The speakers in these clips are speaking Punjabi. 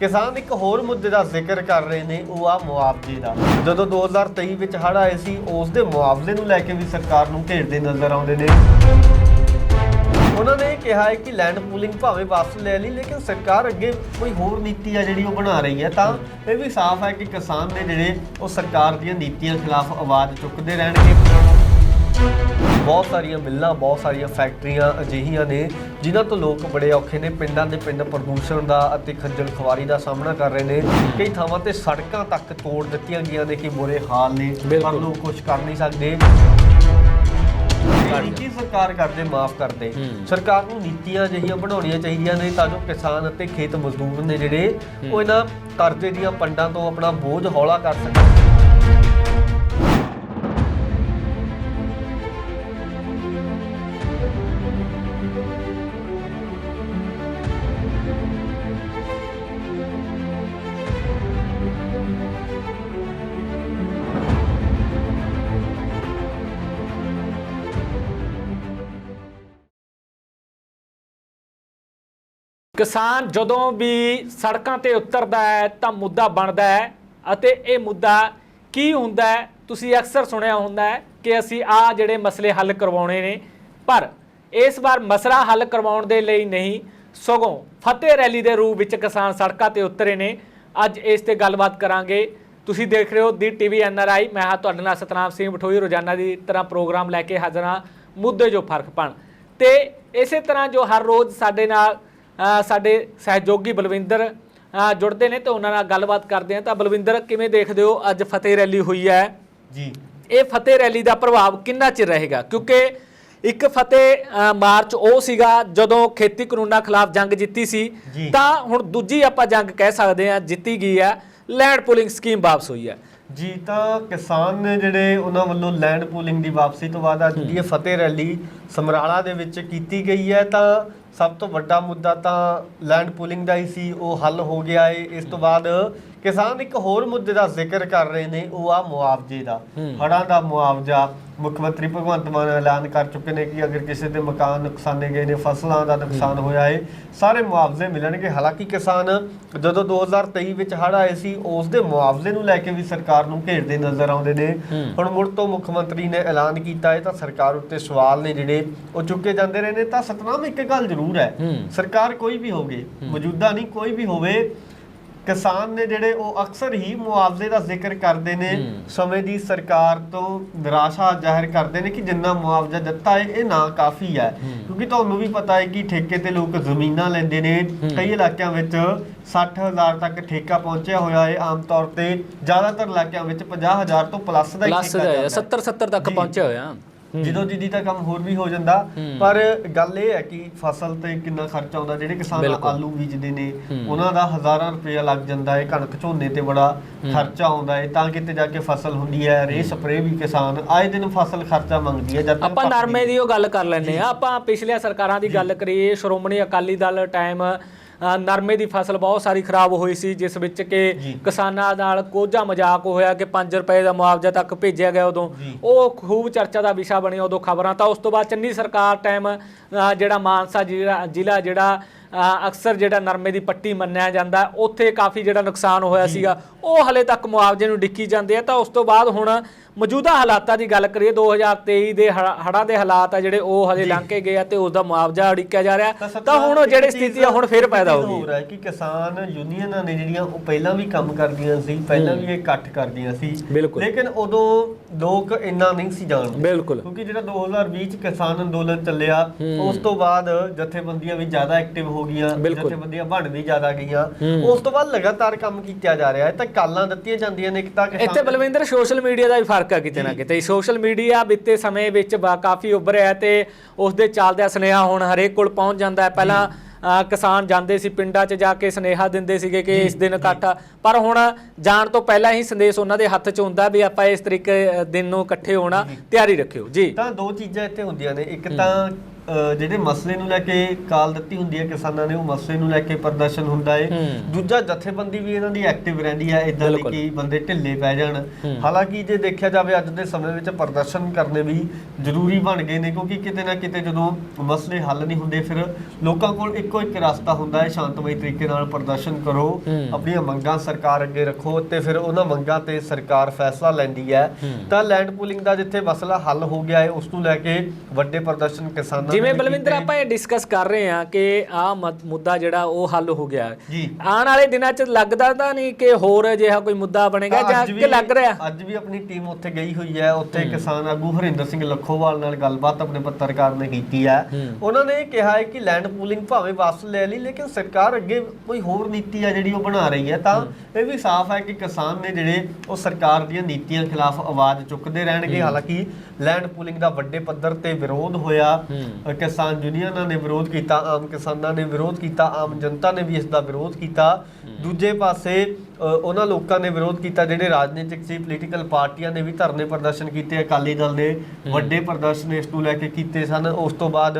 ਕਿਸਾਨ ਇੱਕ ਹੋਰ ਮੁੱਦੇ ਦਾ ਜ਼ਿਕਰ ਕਰ ਰਹੇ ਨੇ, ਉਹ ਆ ਮੁਆਵਜ਼ੇ ਦਾ। ਜਦੋਂ 2023 ਵਿੱਚ ਹੜ੍ਹ ਆਏ ਸੀ, ਉਸ ਦੇ ਮੁਆਵਜ਼ੇ ਨੂੰ ਲੈ ਕੇ ਵੀ ਸਰਕਾਰ ਨੂੰ ਘੇਰਦੇ ਨਜ਼ਰ ਆਉਂਦੇ ਨੇ। ਉਹਨਾਂ ਨੇ ਇਹ ਕਿਹਾ ਹੈ ਕਿ ਲੈਂਡ ਪੂਲਿੰਗ ਭਾਵੇਂ ਵਾਪਸ ਲੈ ਲਈ, ਲੇਕਿਨ ਸਰਕਾਰ ਅੱਗੇ ਕੋਈ ਹੋਰ ਨੀਤੀ ਆ ਜਿਹੜੀ ਉਹ ਬਣਾ ਰਹੀ ਹੈ। ਤਾਂ ਇਹ ਵੀ ਸਾਫ਼ ਹੈ ਕਿ ਕਿਸਾਨ ਨੇ ਜਿਹੜੇ ਉਹ ਸਰਕਾਰ ਦੀਆਂ ਨੀਤੀਆਂ ਖਿਲਾਫ ਆਵਾਜ਼ ਚੁੱਕਦੇ ਰਹਿਣਗੇ। ਬਹੁਤ ਸਾਰੀਆਂ ਮਿੱਲਾਂ ਬਹੁਤ ਸਾਰੀਆਂ ਫੈਕਟਰੀਆਂ ਅਜਿਹੀਆਂ ਨੇ ਜਿਨ੍ਹਾਂ ਤੋਂ ਲੋਕ ਬੜੇ ਔਖੇ ਨੇ। ਪਿੰਡਾਂ ਦੇ ਪਿੰਡ ਪ੍ਰਦੂਸ਼ਣ ਦਾ ਅਤੇ ਖੱਜਲ ਖਵਾਰੀ ਦਾ ਸਾਹਮਣਾ ਕਰ ਰਹੇ ਨੇ। ਕਈ ਥਾਵਾਂ ਤੇ ਸੜਕਾਂ ਤੱਕ ਤੋੜ ਦਿੱਤੀਆਂ ਗਈਆਂ ਨੇ ਕਿ ਬੁਰੇ ਹਾਲ ਨੇ। ਪਰ। ਲੋਕ ਕੁਝ ਕਰ ਨਹੀਂ ਸਕਦੇ। ਨੀਤੀ ਸਰਕਾਰ ਕਰਦੇ? ਮਾਫ ਕਰਦੇ। ਸਰਕਾਰ ਨੂੰ ਨੀਤੀਆਂ ਜਿਹੀਆਂ ਬਣਾਉਣੀਆਂ ਚਾਹੀਦੀਆਂ ਨੇ ਤਾਂ ਜੋ ਕਿਸਾਨ ਅਤੇ ਖੇਤ ਮਜ਼ਦੂਰ ਨੇ ਜਿਹੜੇ ਉਹ ਇਹਨਾਂ ਕਰਜ਼ੇ ਦੀਆਂ ਪੰਡਾਂ ਤੋਂ ਆਪਣਾ ਬੋਝ ਹੌਲਾ ਕਰ ਸਕਣ। ਕਿਸਾਨ ਜਦੋਂ ਵੀ ਸੜਕਾਂ ਤੇ ਉਤਰਦਾ ਹੈ ਤਾਂ ਮੁੱਦਾ ਬਣਦਾ ਹੈ ਅਤੇ ਇਹ ਮੁੱਦਾ ਕੀ ਹੁੰਦਾ ਹੈ? ਤੁਸੀਂ ਅਕਸਰ ਸੁਣਿਆ ਹੁੰਦਾ ਹੈ ਕਿ ਅਸੀਂ ਆ ਜਿਹੜੇ ਮਸਲੇ ਹੱਲ ਕਰਵਾਉਣੇ ਨੇ, ਪਰ ਇਸ ਵਾਰ ਮਸਲਾ ਹੱਲ ਕਰਵਾਉਣ ਦੇ ਲਈ ਨਹੀਂ, ਸਗੋਂ ਫਤਿਹ ਰੈਲੀ ਦੇ ਰੂਪ ਵਿੱਚ ਕਿਸਾਨ ਸੜਕਾਂ ਤੇ ਉਤਰੇ ਨੇ। ਅੱਜ ਇਸ ਤੇ ਗੱਲਬਾਤ ਕਰਾਂਗੇ। ਤੁਸੀਂ ਦੇਖ ਰਹੇ ਹੋ ਦੀ ਟੀਵੀ ਐਨਆਰਆਈ ਮੈਂ ਹਾਂ ਤੁਹਾਡੇ ਨਾਲ ਸਤਨਾਮ ਸਿੰਘ ਬਠੋਈ, ਰੋਜ਼ਾਨਾ ਦੀ ਤਰ੍ਹਾਂ ਪ੍ਰੋਗਰਾਮ ਲੈ ਕੇ ਹਾਜ਼ਰ ਹਾਂ। ਮੁੱਦੇ ਜੋ ਫ਼ਰਕ ਪਣ ਤੇ ਇਸੇ ਤਰ੍ਹਾਂ ਜੋ ਹਰ ਰੋਜ਼ ਸਾਡੇ ਨਾਲ ਸਾਡੇ ਸਹਿਯੋਗੀ ਬਲਵਿੰਦਰ ਜੁੜਦੇ ਨੇ ਤੇ ਉਹਨਾਂ ਨਾਲ ਗੱਲਬਾਤ ਕਰਦੇ ਹਾਂ। ਤਾਂ ਬਲਵਿੰਦਰ ਕਿਵੇਂ ਦੇਖਦੇ ਹੋ ਅੱਜ ਫਤਿਹ ਰੈਲੀ ਹੋਈ ਹੈ? ਜੀ। ਇਹ ਫਤਿਹ ਰੈਲੀ ਦਾ ਪ੍ਰਭਾਵ ਕਿੰਨਾ ਚਿਰ ਰਹੇਗਾ? ਕਿਉਂਕਿ ਇੱਕ ਫਤਿਹ ਮਾਰਚ ਉਹ ਸੀਗਾ ਜਦੋਂ ਖੇਤੀ ਕਾਨੂੰਨਾਂ ਖਿਲਾਫ ਜੰਗ ਜਿੱਤੀ ਸੀ। ਤਾਂ ਹੁਣ ਦੂਜੀ ਆਪਾਂ ਜੰਗ ਕਹਿ ਸਕਦੇ ਹਾਂ ਜਿੱਤੀ ਗਈ ਹੈ। ਲੈਂਡ ਪੂਲਿੰਗ ਸਕੀਮ ਵਾਪਸ ਹੋਈ ਹੈ। ਜੀ ਤਾਂ ਕਿਸਾਨ ਨੇ ਜਿਹੜੇ ਉਹਨਾਂ ਵੱਲੋਂ ਲੈਂਡ ਪੂਲਿੰਗ ਦੀ ਵਾਪਸੀ ਤੋਂ ਬਾਅਦ ਅੱਜ ਦੀ ਇਹ ਫਤਿਹ ਰੈਲੀ ਸਮਰਾਲਾ ਦੇ ਵਿੱਚ ਕੀਤੀ ਗਈ ਹੈ। ਤਾਂ ਸਭ ਤੋਂ ਵੱਡਾ ਮੁੱਦਾ ਤਾਂ ਲੈਂਡ ਪੂਲਿੰਗ ਦਾ ਹੀ ਸੀ, ਉਹ ਹੱਲ ਹੋ ਗਿਆ ਏ। ਇਸ ਤੋਂ ਬਾਅਦ ਕਿਸਾਨ ਇੱਕ ਹੋਰ ਮੁੱਦੇ ਦਾ ਜ਼ਿਕਰ ਕਰ ਰਹੇ ਨੇ ਉਹ ਆ ਮੁਆਵਜ਼ੇ ਦਾ ਹੂੰ। ਹੜ੍ਹਾਂ ਦਾ ਮੁਆਵਜ਼ਾ ਮੁੱਖ ਮੰਤਰੀ ਭਗਵੰਤ ਮਾਨ ਐਲਾਨ ਕਰ ਚੁੱਕੇ ਨੇ ਕਿ ਅਗਰ ਕਿਸੇ ਦੇ ਮਕਾਨ ਨੁਕਸਾਨੇ ਗਏ ਨੇ ਫਸਲਾਂ ਦਾ ਨੁਕਸਾਨ ਹੋਇਆ ਹੈ ਸਾਰੇ ਮੁਆਵਜ਼ੇ ਮਿਲਣਗੇ ਹਾਲਾਂਕਿ ਕਿਸਾਨ ਜਦੋਂ 2023 ਵਿੱਚ ਹੜ੍ਹ ਆਏ ਸੀ ਉਸ ਦੇ ਮੁਆਵਜ਼ੇ ਨੂੰ ਲੈ ਕੇ ਵੀ ਸਰਕਾਰ ਨੂੰ ਘੇਰਦੇ ਨਜ਼ਰ ਆਉਂਦੇ ਨੇ। ਹੁਣ ਮੁੜ ਤੋਂ ਮੁੱਖ ਮੰਤਰੀ ਨੇ ਐਲਾਨ ਕੀਤਾ ਹੈ ਤਾਂ ਸਰਕਾਰ ਉੱਤੇ ਸਵਾਲ ਨੇ ਜਿਹੜੇ ਉਹ ਚੁੱਕੇ ਜਾਂਦੇ ਰਹੇ ਨੇ ਤਾਂ ਸਤਨਾਮ ਇੱਕ ਗੱਲ ਜ਼ਰੂਰ ਹੂੰ। ਸਰਕਾਰ ਕੋਈ ਵੀ ਹੋਵੇ ਮੌਜੂਦਾ ਨਹੀਂ ਕੋਈ ਵੀ ਹੋਵੇ ਕਿਸਾਨ ਨੇ ਜਿਹੜੇ ਉਹ ਅਕਸਰ ਹੀ ਮੁਆਵਜ਼ੇ ਦਾ ਜ਼ਿਕਰ ਕਰਦੇ ਨੇ। ਸਮੇਂ ਦੀ ਸਰਕਾਰ ਤੋਂ ਨਿਰਾਸ਼ਾ ਜ਼ਾਹਿਰ ਕਰਦੇ ਨੇ ਕਿ ਜਿੰਨਾ ਮੁਆਵਜ਼ਾ ਦਿੱਤਾ ਹੈ ਇਹ ਨਾ ਕਾਫੀ ਹੈ ਕਿਉਂਕਿ ਤੁਹਾਨੂੰ ਵੀ ਪਤਾ ਹੈ ਕਿ ਠੇਕੇ ਤੇ ਲੋਕ ਜ਼ਮੀਨਾਂ ਲੈਂਦੇ ਨੇ ਕਈ ਇਲਾਕਿਆਂ ਵਿੱਚ 60000 ਤੱਕ ਠੇਕਾ ਪਹੁੰਚਿਆ ਹੋਇਆ ਹੈ ਆਮ ਤੌਰ ਤੇ ਜ਼ਿਆਦਾਤਰ ਇਲਾਕਿਆਂ ਵਿੱਚ 50000 ਤੋਂ ਪਲੱਸ ਦਾ ਠੇਕਾ ਹੈ। 70 70 ਤੱਕ ਜੀ। ਪਹੁੰਚੇ ਹੋਇਆ ਜਦੋਂ ਜਿੱਦੀ ਤਾਂ ਕੰਮ ਹੋਰ ਵੀ ਹੋ ਜਾਂਦਾ। ਪਰ ਗੱਲ ਇਹ ਹੈ ਕਿ ਫਸਲ ਤੇ ਕਿੰਨਾ ਖਰਚਾ ਆਉਂਦਾ ਜਿਹੜੇ ਕਿਸਾਨ। ਆਲੂ ਬੀਜਦੇ ਨੇ। ਉਹਨਾਂ ਦਾ ਹਜ਼ਾਰਾਂ ਰੁਪਏ ਲੱਗ ਜਾਂਦਾ ਹੈ ਕਣਕ ਝੋਨੇ ਤੇ ਬੜਾ ਖਰਚਾ ਆਉਂਦਾ ਹੈ ਤਾਂ ਕਿਤੇ ਜਾ ਕੇ ਫਸਲ ਹੁੰਦੀ ਹੈ ਰੇ ਸਪਰੇ ਵੀ ਕਿਸਾਨ ਆਏ ਦਿਨ ਫਸਲ ਖਰਚਾ ਮੰਗਦੀ ਹੈ ਜਦ ਆਪਾਂ ਨਰਮੇ ਦੀ ਉਹ ਗੱਲ ਕਰ ਲੈਂਦੇ ਆ ਆਪਾਂ ਪਿਛਲੀਆਂ ਸਰਕਾਰਾਂ ਦੀ ਗੱਲ ਕਰੀਏ ਸ਼੍ਰੋਮਣੀ ਅਕਾਲੀ ਦਲ ਟਾਈਮ ਨਰਮੇ ਦੀ ਫਸਲ ਬਹੁਤ ਸਾਰੀ ਖਰਾਬ ਹੋਈ ਸੀ ਜਿਸ ਵਿੱਚ ਕਿ। ਕਿਸਾਨਾਂ ਨਾਲ ਕੋਝਾ ਮਜ਼ਾਕ ਹੋਇਆ ਕਿ 5 ਰੁਪਏ ਦਾ ਮੁਆਵਜ਼ਾ ਤੱਕ ਭੇਜਿਆ ਗਿਆ ਉਦੋਂ। ਉਹ ਖੂਬ ਚਰਚਾ ਦਾ ਵਿਸ਼ਾ ਬਣਿਆ ਉਦੋਂ ਖਬਰਾਂ ਤਾਂ ਉਸ ਤੋਂ ਬਾਅਦ ਚੰਨੀ ਸਰਕਾਰ ਟਾਈਮ ਜਿਹੜਾ ਮਾਨਸਾ ਜ਼ਿਲ੍ਹਾ ਜ਼ਿਲ੍ਹਾ ਜਿਹੜਾ ਅਕਸਰ ਜਿਹੜਾ ਨਰਮੇ ਦੀ ਪੱਟੀ ਮੰਨਿਆ ਜਾਂਦਾ ਉੱਥੇ ਕਾਫੀ ਜਿਹੜਾ ਨੁਕਸਾਨ ਹੋਇਆ ਸੀਗਾ। ਉਹ ਹਲੇ ਤੱਕ ਮੁਆਵਜ਼ੇ ਨੂੰ ਡਿੱਕੀ ਜਾਂਦੇ ਆ ਤਾਂ ਉਸ ਤੋਂ ਬਾਅਦ ਹੁਣ ਮੌਜੂਦਾ ਹਾਲਾਤਾਂ ਦੀ ਗੱਲ ਕਰੀਏ 2023 ਦੇ ਹੜਾਂ ਦੇ ਹਾਲਾਤ ਆ ਜਿਹੜੇ ਉਹ ਹਲੇ ਲੰਘ ਕੇ ਗਏ ਆ ਤੇ ਉਸ ਦਾ ਮੁਆਵਜ਼ਾ ਉਡੀਕਿਆ ਜਾ ਰਿਹਾ। ਤਾਂ ਹੁਣ ਜਿਹੜੇ ਸਥਿਤੀ ਆ ਹੁਣ ਫਿਰ ਪੈਦਾ ਹੋ ਗਈ। ਹੈ ਕਿ ਕਿਸਾਨ ਯੂਨੀਅਨਾਂ ਨੇ ਜਿਹੜੀਆਂ ਉਹ ਪਹਿਲਾਂ ਵੀ ਕੰਮ ਕਰਦੀਆਂ ਸੀ ਪਹਿਲਾਂ ਵੀ ਇਹ ਇਕੱਠ ਕਰਦੀਆਂ ਸੀ। ਲੇਕਿਨ ਉਦੋਂ ਲੋਕ ਇੰਨਾ ਨਹੀਂ ਸੀ ਜਾਣਦੇ। ਕਿਉਂਕਿ ਜਿਹੜਾ 2020 ਚ ਕਿਸਾਨ ਅੰਦੋਲਨ ਚੱਲਿਆ ਉਸ ਤੋਂ ਬਾਅਦ ਜਥੇਬੰਦੀਆਂ ਵੀ ਜ਼ਿਆਦਾ ਐਕਟਿਵ ਹੋ ਗਈਆਂ ਬਿਲਕੁਲ। ਜਥੇਬੰਦੀਆਂ ਬਣ ਵੀ ਜ਼ਿਆਦਾ ਗਈਆਂ। ਉਸ ਤੋਂ ਬਾਅਦ ਲਗਾਤਾਰ ਕੰਮ ਕੀਤਾ ਜਾ ਰਿਹਾ ਹੈ ਤਾਂ ਕਾਲਾਂ ਦਿੱਤੀਆਂ ਜਾਂਦੀਆਂ ਨੇ ਇੱਕ ਤਾਂ ਕਿਸਾਨ ਇੱਥੇ ਬਲਵਿੰਦਰ ਸੋਸ਼ਲ ਮੀਡੀਆ ਦਾ ਵੀ ਫ਼ਰਕ ਆ ਕਿਤੇ ਨਾ ਕਿਤੇ। ਸੋਸ਼ਲ ਮੀਡੀਆ ਬੀਤੇ ਸਮੇਂ ਵਿੱਚ ਬਾ- ਕਾਫੀ ਉੱਭਰਿਆ ਤੇ ਉਸ ਦੇ ਚੱਲਦਿਆਂ ਸੁਨੇਹਾ ਹੁਣ ਹਰੇਕ ਕੋਲ ਪਹੁੰਚ ਜਾਂਦਾ ਹੈ। ਪਹਿਲਾਂ ਅ, ਕਿਸਾਨ ਜਾਂਦੇ ਸੀ ਪਿੰਡਾਂ 'ਚ ਜਾ ਕੇ ਸੁਨੇਹਾ ਦਿੰਦੇ ਸੀਗੇ ਕਿ ਇਸ ਦਿਨ ਇਕੱਠ ਆ। ਪਰ ਹੁਣ ਜਾਣ ਤੋਂ ਪਹਿਲਾਂ ਹੀ ਸੰਦੇਸ਼ ਉਹਨਾਂ ਦੇ ਹੱਥ 'ਚ ਹੁੰਦਾ ਵੀ ਆਪਾਂ ਇਸ ਤਰੀਕੇ ਅ, ਦਿਨ ਨੂੰ ਇਕੱਠੇ ਹੋਣਾ ਤਿਆਰੀ ਰੱਖਿਓ। ਜੀ। ਤਾਂ ਦੋ ਚੀਜ਼ਾਂ ਇੱਥੇ ਹੁੰਦੀਆਂ ਨੇ। ਇੱਕ ਤਾਂ ਜਿਹੜੇ ਮਸਲੇ ਨੂੰ ਲੈ ਕੇ ਕਾਲ ਦਿੱਤੀ ਹੁੰਦੀ ਹੈ ਕਿਸਾਨਾਂ ਨੇ ਉਹ ਮਸਲੇ ਨੂੰ ਲੈ ਕੇ ਪ੍ਰਦਰਸ਼ਨ ਹੁੰਦਾ ਹੈ ਹੂੰ। ਦੂਜਾ ਜਥੇਬੰਦੀ ਵੀ ਇਹਨਾਂ ਦੀ ਐਕਟਿਵ ਰਹਿੰਦੀ ਹੈ ਇਦਾਂ ਦੀ। ਕਿ ਬੰਦੇ ਢਿੱਲੇ ਪੈ ਜਾਣ। ਹਾਲਾਂਕਿ ਜੇ ਦੇਖਿਆ ਜਾਵੇ ਅੱਜ ਦੇ ਸਮੇਂ ਵਿੱਚ ਪ੍ਰਦਰਸ਼ਨ ਕਰਨੇ ਵੀ ਜ਼ਰੂਰੀ ਬਣ ਗਏ ਨੇ ਕਿਉਂਕਿ ਕਿਤੇ ਨਾ ਕਿਤੇ ਜਦੋਂ ਮਸਲੇ ਹੱਲ ਨਹੀਂ ਹੁੰਦੇ ਫਿਰ ਲੋਕਾਂ ਕੋਲ ਇੱਕੋ ਇੱਕ ਰਸਤਾ ਹੁੰਦਾ ਹੈ ਸ਼ਾਂਤਮਈ ਤਰੀਕੇ ਨਾਲ ਪ੍ਰਦਰਸ਼ਨ ਕਰੋ। ਆਪਣੀਆਂ ਮੰਗਾਂ ਸਰਕਾਰ ਅੱਗੇ ਰੱਖੋ ਤੇ ਫਿਰ ਉਹਨਾਂ ਮੰਗਾਂ ਤੇ ਸਰਕਾਰ ਫੈਸਲਾ ਲੈਂਦੀ ਹੈ। ਤਾਂ ਲੈਂਡ ਪੂਲਿੰਗ ਦਾ ਜਿੱਥੇ ਮਸਲਾ ਹੱਲ ਹੋ ਗਿਆ ਹੈ ਉਸ ਨੂੰ ਲੈ ਕੇ ਵੱਡੇ ਪ੍ਰਦਰਸ਼ਨ ਕਿਸਾਨਾਂ ਜਿਵੇਂ ਬਲਵਿੰਦਰ। ਆਪਾਂ ਇਹ ਡਿਸਕਸ ਕਰ ਰਹੇ ਹਾਂ ਕਿ ਆ ਮੁੱਦਾ ਜਿਹੜਾ ਉਹ ਹੱਲ ਹੋ ਗਿਆ। ਆਉਣ ਵਾਲੇ ਦਿਨਾਂ 'ਚ ਲੱਗਦਾ ਤਾਂ ਨਹੀਂ ਕਿ ਹੋਰ ਅਜਿਹਾ ਕੋਈ ਮੁੱਦਾ ਬਣੇਗਾ ਜਾਂ ਕਿ ਲੱਗ ਰਿਹਾ? ਅੱਜ ਵੀ ਆਪਣੀ ਟੀਮ ਉੱਥੇ ਗਈ ਹੋਈ ਹੈ। ਉੱਥੇ ਕਿਸਾਨ ਆਗੂ ਹਰਿੰਦਰ ਸਿੰਘ ਲੱਖੋਵਾਲ ਨਾਲ ਗੱਲਬਾਤ ਆਪਣੇ ਪੱਤਰਕਾਰ ਨੇ ਕੀਤੀ ਹੈ। ਉਹਨਾਂ ਨੇ ਕਿਹਾ ਹੈ ਕਿ ਲੈਂਡ ਪੂਲਿੰਗ ਭਾਵੇਂ ਵਾਪਸ ਲੈ ਲਈ ਲੇਕਿਨ ਸਰਕਾਰ ਅੱਗੇ ਕੋਈ ਹੋਰ ਨੀਤੀ ਹੈ ਜਿਹੜੀ ਉਹ ਬਣਾ ਰਹੀ ਹੈ। ਤਾਂ ਇਹ ਵੀ ਸਾਫ਼ ਹੈ ਕਿ ਕਿਸਾਨ ਨੇ ਜਿਹੜੇ ਉਹ ਸਰਕਾਰ ਦੀਆਂ ਨੀਤੀਆਂ ਖਿਲਾਫ ਆਵਾਜ਼ ਚੁੱਕਦੇ ਰਹਿਣਗੇ। ਹਾਲਾਂਕਿ ਲੈਂਡ ਪੂਲਿੰਗ ਦਾ ਵੱਡੇ ਪੱਧਰ ਤੇ ਵਿਰੋਧ ਹੋਇਆ। ਕਿਸਾਨ ਯੂਨੀਅਨਾਂ ਨੇ ਵਿਰੋਧ ਕੀਤਾ ਆਮ ਕਿਸਾਨਾਂ ਨੇ ਵਿਰੋਧ ਕੀਤਾ ਆਮ ਜਨਤਾ ਨੇ ਵੀ ਇਸ ਦਾ ਵਿਰੋਧ ਕੀਤਾ। ਦੂਜੇ ਪਾਸੇ ਉਹਨਾਂ ਲੋਕਾਂ ਨੇ ਵਿਰੋਧ ਕੀਤਾ ਜਿਹੜੇ ਰਾਜਨੀਤਿਕ ਸੀ ਪੋਲੀਟੀਕਲ ਪਾਰਟੀਆਂ ਨੇ ਵੀ ਧਰਨੇ ਪ੍ਰਦਰਸ਼ਨ ਕੀਤੇ ਅਕਾਲੀ ਦਲ ਨੇ ਵੱਡੇ ਪ੍ਰਦਰਸ਼ਨ ਇਸ ਨੂੰ ਲੈ ਕੇ ਕੀਤੇ ਸਨ। ਉਸ ਤੋਂ ਬਾਅਦ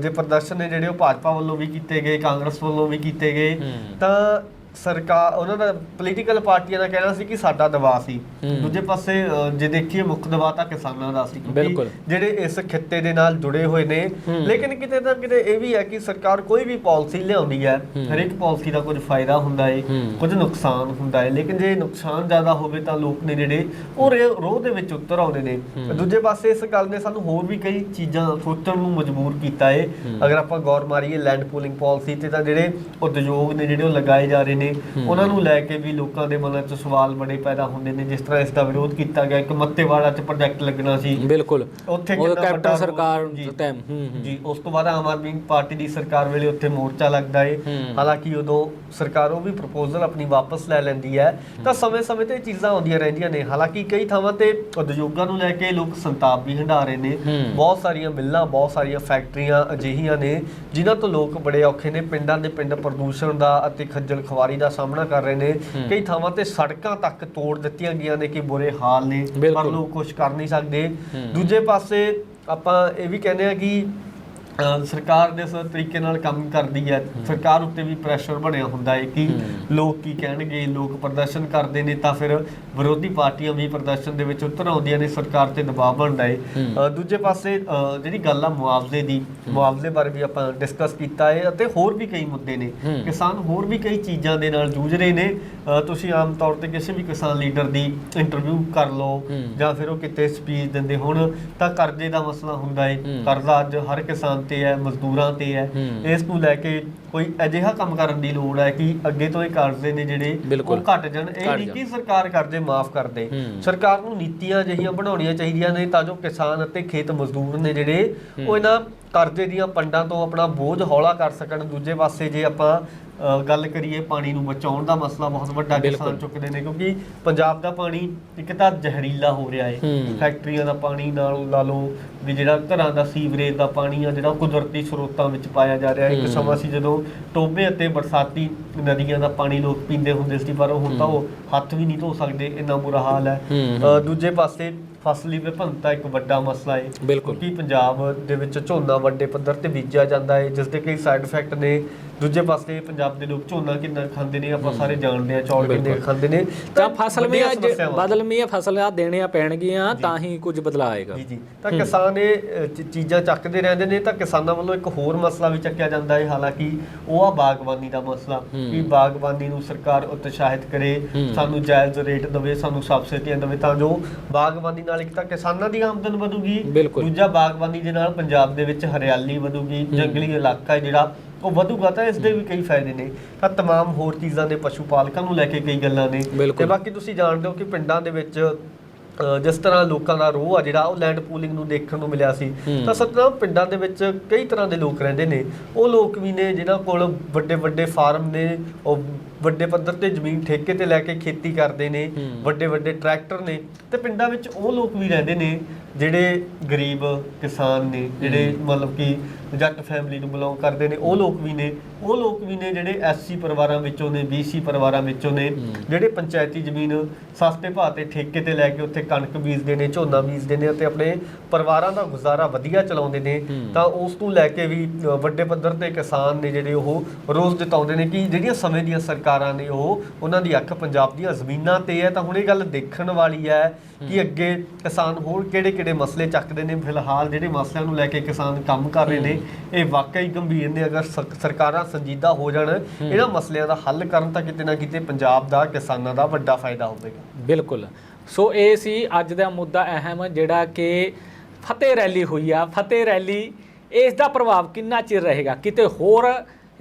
ਜੇ ਪ੍ਰਦਰਸ਼ਨ ਨੇ ਜਿਹੜੇ ਉਹ ਭਾਜਪਾ ਵੱਲੋਂ ਵੀ ਕੀਤੇ ਗਏ ਕਾਂਗਰਸ ਵੱਲੋਂ ਵੀ ਕੀਤੇ ਗਏ। ਤਾਂ ਸਰਕਾਰ ਉਹਨਾਂ ਦਾ ਪੋਲੀਟੀਕਲ ਪਾਰਟੀਆਂ ਦਾ ਕਹਿਣਾ ਸੀ ਕਿ ਸਾਡਾ ਦਬਾਅ ਸੀ। ਦੂਜੇ ਪਾਸੇ ਅ, ਜੇ ਦੇਖੀਏ ਮੁੱਖ ਦਬਾਅ ਤਾਂ ਕਿਸਾਨਾਂ ਦਾ ਸੀ ਕਿਉਂਕਿ ਬਿਲਕੁਲ। ਜਿਹੜੇ ਇਸ ਖਿੱਤੇ ਦੇ ਨਾਲ ਜੁੜੇ ਹੋਏ ਨੇ। ਲੇਕਿਨ ਕਿਤੇ ਨਾ ਕਿਤੇ ਇਹ ਵੀ ਹੈ ਕਿ ਸਰਕਾਰ ਕੋਈ ਵੀ ਪਾਲਿਸੀ ਲਿਆਉਂਦੀ ਹੈ। ਹਰੇਕ ਪਾਲਿਸੀ ਦਾ ਕੁਝ ਫਾਇਦਾ ਹੁੰਦਾ ਹੈ। ਕੁਝ ਨੁਕਸਾਨ ਹੁੰਦਾ ਹੈ ਲੇਕਿਨ ਜੇ ਨੁਕਸਾਨ ਜ਼ਿਆਦਾ ਹੋਵੇ ਤਾਂ ਲੋਕ ਨੇ ਜਿਹੜੇ ਉਹ ਰੇ- ਰੋਹ ਦੇ ਵਿੱਚ ਉਤਰ ਆਉਂਦੇ ਨੇ। ਦੂਜੇ ਪਾਸੇ ਇਸ ਗੱਲ ਨੇ ਸਾਨੂੰ ਹੋਰ ਵੀ ਕਈ ਚੀਜ਼ਾਂ ਸੋਚਣ ਨੂੰ ਮਜਬੂਰ ਕੀਤਾ ਹੈ ਹੂੰ। ਅਗਰ ਆਪਾਂ ਗੌਰ ਮਾਰੀਏ ਲੈਂਡ ਪੂਲਿੰਗ ਪਾਲਿਸੀ ਤੇ ਤਾਂ ਜਿਹੜੇ ਉਦਯੋਗ ਨੇ ਜਿਹੜੇ ਉਹ ਲਗਾਏ ਜਾ ਰਹੇ ਨੇ ਹੂੰ। ਉਹਨਾਂ ਨੂੰ ਲੈ ਕੇ ਵੀ ਲੋਕਾਂ ਦੇ ਮਨਾਂ 'ਚ ਸਵਾਲ ਬੜੇ ਪੈਦਾ ਹੁੰਦੇ ਨੇ ਜਿਸ ਤਰ੍ਹਾਂ ਇਸ ਦਾ ਵਿਰੋਧ ਕੀਤਾ ਗਿਆ। ਇੱਕ ਮੱਤੇਵਾੜਾ 'ਚ ਪ੍ਰੋਜੈਕਟ ਲੱਗਣਾ ਸੀ। ਬਿਲਕੁਲ। ਉੱਥੇ ਕੈਪਟਨ ਸਰਕਾਰ। ਟਾਈਮ ਜੀ। ਉਸ ਤੋਂ ਬਾਅਦ ਆਮ ਆਦਮੀ ਪਾਰਟੀ ਦੀ ਸਰਕਾਰ ਵੇਲੇ ਉੱਥੇ ਮੋਰਚਾ ਲੱਗਦਾ ਏ। ਹਾਲਾਂਕਿ ਉਦੋਂ ਸਰਕਾਰ ਉਹ ਵੀ ਪ੍ਰਪੋਜ਼ਲ ਆਪਣੀ ਵਾਪਸ ਲੈ ਲੈਂਦੀ ਹੈ। ਤਾਂ ਸਮੇਂ-ਸਮੇਂ ਤੇ ਚੀਜ਼ਾਂ ਆਉਂਦੀਆਂ ਰਹਿੰਦੀਆਂ ਨੇ। ਹਾਲਾਂਕਿ ਕਈ ਥਾਵਾਂ ਤੇ ਉਦਯੋਗਾਂ ਨੂੰ ਲੈ ਕੇ ਲੋਕ ਸੰਤਾਪ ਵੀ ਹੰਢਾ ਰਹੇ ਨੇ। ਬਹੁਤ ਸਾਰੀਆਂ ਮਿੱਲਾਂ ਬਹੁਤ ਸਾਰੀਆਂ ਫੈਕਟਰੀਆਂ ਅਜਿਹੀਆਂ ਨੇ ਜਿਨ੍ਹਾਂ ਤੋਂ ਲੋਕ ਬੜੇ ਔਖੇ ਨੇ। ਪਿੰਡਾਂ ਦੇ ਪਿੰਡ ਪ੍ਰਦੂਸ਼ਣ ਦਾ ਅਤੇ ਖੱਜਲ ਖਵਾਰੀ ਦਾ ਸਾਹਮਣਾ ਕਰ ਰਹੇ ਨੇ। ਕਈ ਥਾਵਾਂ ਤੇ ਸੜਕਾਂ ਤੱਕ ਤੋੜ ਦਿੱਤੀਆਂ ਗਈਆਂ ਨੇ ਕਿ ਬੁਰੇ ਹਾਲ ਨੇ ਪਰ। ਲੋਕ ਕੁਝ ਕਰ ਨਹੀਂ ਸਕਦੇ। ਦੂਜੇ ਪਾਸੇ ਆਪਾਂ ਇਹ ਵੀ ਕਹਿੰਦੇ ਆ ਕਿ ਸਰਕਾਰ ਦੇ ਇਸ ਤਰੀਕੇ ਨਾਲ ਕੰਮ ਕਰਦੀ ਹੈ ਸਰਕਾਰ ਉੱਤੇ ਵੀ ਪ੍ਰੈਸ਼ਰ ਬਣਿਆ ਹੁੰਦਾ ਹੈ ਕਿ। ਲੋਕ ਕੀ ਕਹਿਣਗੇ ਲੋਕ ਪ੍ਰਦਰਸ਼ਨ ਕਰਦੇ ਨੇ ਤਾਂ ਫਿਰ ਵਿਰੋਧੀ ਪਾਰਟੀਆਂ ਵੀ ਪ੍ਰਦਰਸ਼ਨ ਦੇ ਵਿੱਚ ਉਤਰ ਆਉਂਦੀਆਂ ਨੇ ਸਰਕਾਰ ਤੇ ਦਬਾਅ ਬਣਦਾ ਹੈ ਦੂਜੇ ਪਾਸੇ ਜਿਹੜੀ ਗੱਲ ਆ ਮੁਆਵਜ਼ੇ ਦੀ ਮੁਆਵਜ਼ੇ ਬਾਰੇ ਵੀ ਆਪਾਂ ਡਿਸਕਸ ਕੀਤਾ ਹੈ ਅਤੇ ਹੋਰ ਵੀ ਕਈ ਮੁੱਦੇ ਨੇ। ਕਿਸਾਨ ਹੋਰ ਵੀ ਕਈ ਚੀਜ਼ਾਂ ਦੇ ਨਾਲ ਜੂਝ ਰਹੇ ਨੇ ਤੁਸੀਂ ਆਮ ਤੌਰ ਤੇ ਕਿਸੇ ਵੀ ਕਿਸਾਨ ਲੀਡਰ ਦੀ ਇੰਟਰਵਿਊ ਕਰ ਲਓ। ਜਾਂ ਫਿਰ ਉਹ ਕਿਤੇ ਸਪੀਚ ਦਿੰਦੇ ਹੁਣ ਤਾਂ ਕਰਜ਼ੇ ਦਾ ਮਸਲਾ ਹੁੰਦਾ ਹੂੰ। ਕਰਜ਼ਾ ਅੱਜ ਹਰ ਕਿਸਾਨ ਤੇ ਹੈ ਮਜ਼ਦੂਰਾਂ ਤੇ ਹੈ ਹੂੰ। ਇਸ ਨੂੰ ਲੈ ਕੇ ਕੋਈ ਅਜਿਹਾ ਕੰਮ ਕਰਨ ਦੀ ਲੋੜ ਹੈ ਕਿ ਅੱਗੇ ਤੋਂ ਇਹ ਕਰਜ਼ੇ ਨੇ ਜਿਹੜੇ। ਉਹ ਘਟ ਜਾਣ ਇਹ ਨਹੀਂ। ਕਿ ਸਰਕਾਰ ਕਰਜ਼ੇ ਮਾਫ ਕਰ ਦੇ। ਸਰਕਾਰ ਨੂੰ ਨੀਤੀਆਂ ਅਜਿਹੀਆਂ ਬਣਾਉਣੀਆਂ ਚਾਹੀਦੀਆਂ ਨੇ ਤਾਂ ਜੋ ਕਿਸਾਨ ਅਤੇ ਖੇਤ ਮਜ਼ਦੂਰ ਨੇ ਜਿਹੜੇ। ਉਹ ਇਹਨਾਂ ਕਰਜ਼ੇ ਦੀਆਂ ਪੰਡਾਂ ਤੋਂ ਆਪਣਾ ਬੋਝ ਹੌਲਾ ਕਰ ਸਕਣ ਦੂਜੇ ਪਾਸੇ ਜੇ ਆਪਾਂ ਗੱਲ ਕਰੀਏ ਪਾਣੀ ਨੂੰ ਬਚਾਉਣ ਦਾ ਮਸਲਾ ਬਹੁਤ ਵੱਡਾ। ਕਿਸਾਨ ਚੁੱਕਦੇ ਨੇ ਕਿਉਂਕਿ ਪੰਜਾਬ ਦਾ ਪਾਣੀ ਇੱਕ ਤਾਂ ਜ਼ਹਿਰੀਲਾ ਹੋ ਰਿਹਾ ਹੈ। ਫੈਕਟਰੀਆਂ ਦਾ ਪਾਣੀ ਨਾਲ ਲਾ ਲਓ ਵੀ ਜਿਹੜਾ ਘਰਾਂ ਦਾ ਸੀਵਰੇਜ ਦਾ ਪਾਣੀ ਆ ਜਿਹੜਾ ਕੁਦਰਤੀ ਸਰੋਤਾਂ ਵਿੱਚ ਪਾਇਆ ਜਾ ਰਿਹਾ ਹੈ ਇੱਕ। ਸਮਾਂ ਸੀ ਜਦੋਂ ਟੋਬੇ ਅਤੇ ਬਰਸਾਤੀ ਨਦੀਆਂ ਦਾ ਪਾਣੀ ਲੋਕ ਪੀਂਦੇ ਹੁੰਦੇ ਸੀ ਪਰ ਹੁਣ ਤਾਂ ਉਹ ਹੱਥ ਵੀ ਨਹੀਂ ਧੋ ਸਕਦੇ ਇੰਨਾ ਬੁਰਾ ਹਾਲ ਹੈ। ਦੂਜੇ ਪਾਸੇ ਫਸਲੀ ਵਿਭਿੰਨਤਾ ਇੱਕ ਵੱਡਾ ਮਸਲਾ ਹੈ ਬਿਲਕੁਲ। ਕਿਉਂਕਿ ਪੰਜਾਬ ਦੇ ਵਿੱਚ ਝੋਨਾ ਵੱਡੇ ਪੱਧਰ ਤੇ ਬੀਜਿਆ ਜਾਂਦਾ ਹੈ ਜਿਸ ਦੇ ਕਈ ਸਾਈਡ ਇਫੈਕਟ ਨੇ। ਦੂਜੇ ਪਾਸੇ ਪੰਜਾਬ ਦੇ ਲੋਕ ਝੋਨਾ ਕਿੰਨਾ ਖਾਂਦੇ ਨੇ ਆਪਾਂ ਸਾਰੇ ਜਾਣਦੇ ਆ ਚੌਲ ਕਿੰਨੇ। ਖਾਂਦੇ ਨੇ। ਤਾਂ ਫਸਲ ਮੀਆਂ ਸਮੱਸਿਆਵਾਂ। ਬਦਲ ਮੀਆਂ ਫਸਲਾਂ ਦੇਣੀਆਂ ਪੈਣਗੀਆਂ ਤਾਂ ਹੀ ਕੁਝ ਬਦਲਾਅ ਆਏਗਾ। ਜੀ ਜੀ। ਤਾਂ ਕਿਸਾਨ ਇਹ ਚੀਜ਼ਾਂ ਚੱਕਦੇ ਰਹਿੰਦੇ ਨੇ ਤਾਂ ਕਿਸਾਨਾਂ ਵੱਲੋਂ ਇੱਕ ਹੋਰ ਮਸਲਾ ਵੀ ਚੱਕਿਆ ਜਾਂਦਾ ਹੈ ਹਾਲਾਂਕਿ ਉਹ ਆ ਬਾਗਬਾਨੀ ਦਾ ਮਸਲਾ। ਕਿ ਬਾਗਬਾਨੀ ਨੂੰ ਸਰਕਾਰ ਉਤਸ਼ਾਹਿਤ ਕਰੇ। ਸਾਨੂੰ ਜਾਇਜ਼ ਰੇਟ ਦੇਵੇ ਸਾਨੂੰ ਸਬਸਿਡੀਆਂ ਦੇਵੇ ਤਾਂ ਜੋ ਬਾਗਬਾਨੀ ਨਾਲ ਇੱਕ ਤਾਂ ਕਿਸਾਨਾਂ ਦੀ ਆਮਦਨ ਵਧੂਗੀ ਬਿਲਕੁਲ। ਦੂਜਾ ਬਾਗਬਾਨੀ ਦੇ ਨਾਲ ਪੰਜਾਬ ਦੇ ਵਿੱਚ ਹਰਿਆਲੀ ਵਧੂਗੀ ਜੰਗਲੀ ਇਲਾਕਾ ਹੈ ਜਿਹੜਾ ਉਹ ਵਧੂਗਾ ਤਾਂ ਇਸ ਦੇ ਵੀ ਕਈ ਫਾਇਦੇ ਨੇ ਤਾਂ तमाम ਹੋਰ ਚੀਜ਼ਾਂ ਦੇ ਪਸ਼ੂ ਪਾਲਕਾਂ ਨੂੰ ਲੈ ਕੇ ਕਈ ਗੱਲਾਂ ਨੇ ਬਿਲਕੁਲ। ਤੇ ਬਾਕੀ ਤੁਸੀਂ ਜਾਣਦੇ ਹੋ ਕਿ ਪਿੰਡਾਂ ਦੇ ਵਿੱਚ ਅ, ਜਿਸ ਤਰ੍ਹਾਂ ਲੋਕਾਂ ਦਾ ਰੋਹ ਆ ਜਿਹੜਾ ਉਹ ਲੈਂਡ ਪੂਲਿੰਗ ਨੂੰ ਦੇਖਣ ਨੂੰ ਮਿਲਿਆ ਸੀ ਹੂੰ। ਤਾਂ ਸਤਨਾਮ ਪਿੰਡਾਂ ਦੇ ਵਿੱਚ ਕਈ ਤਰ੍ਹਾਂ ਦੇ ਲੋਕ ਰਹਿੰਦੇ ਨੇ ਉਹ ਲੋਕ ਵੀ ਨੇ ਜਿਨ੍ਹਾਂ ਕੋਲ ਵੱਡੇ ਵੱਡੇ ਫਾਰਮ ਨੇ ਉਹ ਵੱਡੇ ਪੱਧਰ ਤੇ ਜ਼ਮੀਨ ਠੇਕੇ ਤੇ ਲੈ ਕੇ ਖੇਤੀ ਕਰਦੇ ਨੇ। ਵੱਡੇ ਵੱਡੇ ਟਰੈਕਟਰ ਨੇ ਤੇ ਪਿੰਡਾਂ ਵਿੱਚ ਉਹ ਲੋਕ ਵੀ ਰਹਿੰਦੇ ਨੇ ਜਿਹੜੇ ਗਰੀਬ ਕਿਸਾਨ ਨੇ ਜਿਹੜੇ ਮਤਲਬ ਕਿ ਜੱਟ ਫੈਮਿਲੀ ਨੂੰ ਬਿਲੋਂਗ ਕਰਦੇ ਨੇ ਉਹ ਲੋਕ ਵੀ ਨੇ ਉਹ ਲੋਕ ਵੀ ਨੇ ਜਿਹੜੇ ਐਸਸੀ ਪਰਿਵਾਰਾਂ ਵਿੱਚੋਂ ਨੇ ਬੀਸੀ ਪਰਿਵਾਰਾਂ ਵਿੱਚੋਂ ਨੇ ਜਿਹੜੇ ਪੰਚਾਇਤੀ ਜ਼ਮੀਨ ਸਸਤੇ ਭਾਅ ਤੇ ਠੇਕੇ ਤੇ ਲੈ ਕੇ ਉੱਥੇ ਕਣਕ ਬੀਜਦੇ ਨੇ ਝੋਨਾ ਬੀਜਦੇ ਨੇ ਅਤੇ ਆਪਣੇ ਪਰਿਵਾਰਾਂ ਦਾ ਗੁਜ਼ਾਰਾ ਵਧੀਆ ਚਲਾਉਂਦੇ ਨੇ ਤਾਂ ਉਸ ਤੋਂ ਲੈ ਕੇ ਵੀ ਵੱਡੇ ਪੱਧਰ ਤੇ ਕਿਸਾਨ ਨੇ ਜਿਹੜੇ ਉਹ ਰੋਜ਼ ਜਤਾਉਂਦੇ ਨੇ ਕਿ ਜਿਹੜੀਆਂ ਸਮੇਂ ਦੀਆਂ ਸਰਕਾਰਾਂ ਨੇ ਉਹ ਉਹਨਾਂ ਦੀ ਅੱਖ ਪੰਜਾਬ ਦੀਆਂ ਜ਼ਮੀਨਾਂ ਤੇ ਹੈ ਤਾਂ ਹੁਣ ਇਹ ਗੱਲ ਦੇਖਣ ਵਾਲੀ ਹੈ ਕਿ ਅੱਗੇ ਕਿਸਾਨ ਹੋਰ ਕਿਹੜੇ-ਕਿਹੜੇ ਮਸਲੇ ਚੱਕਦੇ ਨੇ? ਫਿਲਹਾਲ ਜਿਹੜੇ ਮਸਲਿਆਂ ਨੂੰ ਲੈ ਕੇ ਕਿਸਾਨ ਕੰਮ ਕਰ ਰਹੇ ਨੇ ਇਹ ਵਾਕਈ ਗੰਭੀਰ ਨੇ। ਅਗਰ ਸਰ- ਸਰਕਾਰਾਂ ਸੰਜੀਦਾ ਹੋ ਜਾਣ ਇਹਨਾਂ ਮਸਲਿਆਂ ਦਾ ਹੱਲ ਕਰਨ ਤਾਂ ਕਿਤੇ ਨਾ ਕਿਤੇ ਪੰਜਾਬ ਦਾ ਕਿਸਾਨਾਂ ਦਾ ਵੱਡਾ ਫਾਇਦਾ ਹੋਵੇਗਾ। ਬਿਲਕੁਲ। ਸੋ ਇਹ ਸੀ ਅੱਜ ਦਾ ਮੁੱਦਾ ਅਹਿਮ ਜਿਹੜਾ ਕਿ ਫਤਿਹ ਰੈਲੀ ਹੋਈ ਆ। ਫਤਿਹ ਰੈਲੀ ਇਸ ਦਾ ਪ੍ਰਭਾਵ ਕਿੰਨਾ ਚਿਰ ਰਹੇਗਾ? ਕਿਤੇ ਹੋਰ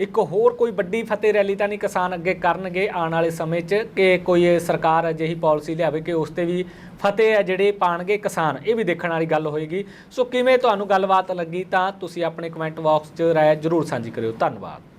ਇੱਕ ਹੋਰ ਕੋਈ ਵੱਡੀ ਫਤਿਹ ਰੈਲੀ ਤਾਂ ਨਹੀਂ ਕਿਸਾਨ ਅੱਗੇ ਕਰਨਗੇ ਆਉਣ ਵਾਲੇ ਸਮੇਂ 'ਚ ਕਿ ਕੋਈ ਸਰਕਾਰ ਅਜਿਹੀ ਪਾਲਿਸੀ ਲਿਆਵੇ ਕਿ ਉਸ ਤੇ ਵੀ ਫਤਿਹ ਹੈ ਜਿਹੜੇ ਪਾਣਗੇ ਕਿਸਾਨ? ਇਹ ਵੀ ਦੇਖਣ ਵਾਲੀ ਗੱਲ ਹੋਏਗੀ। ਸੋ ਕਿਵੇਂ ਤੁਹਾਨੂੰ ਗੱਲਬਾਤ ਲੱਗੀ ਤਾਂ ਤੁਸੀਂ ਆਪਣੇ ਕਮੈਂਟ ਬਾਕਸ 'ਚ ਰਾਏ ਜ਼ਰੂਰ ਸਾਂਝੀ ਕਰਿਓ। ਧੰਨਵਾਦ।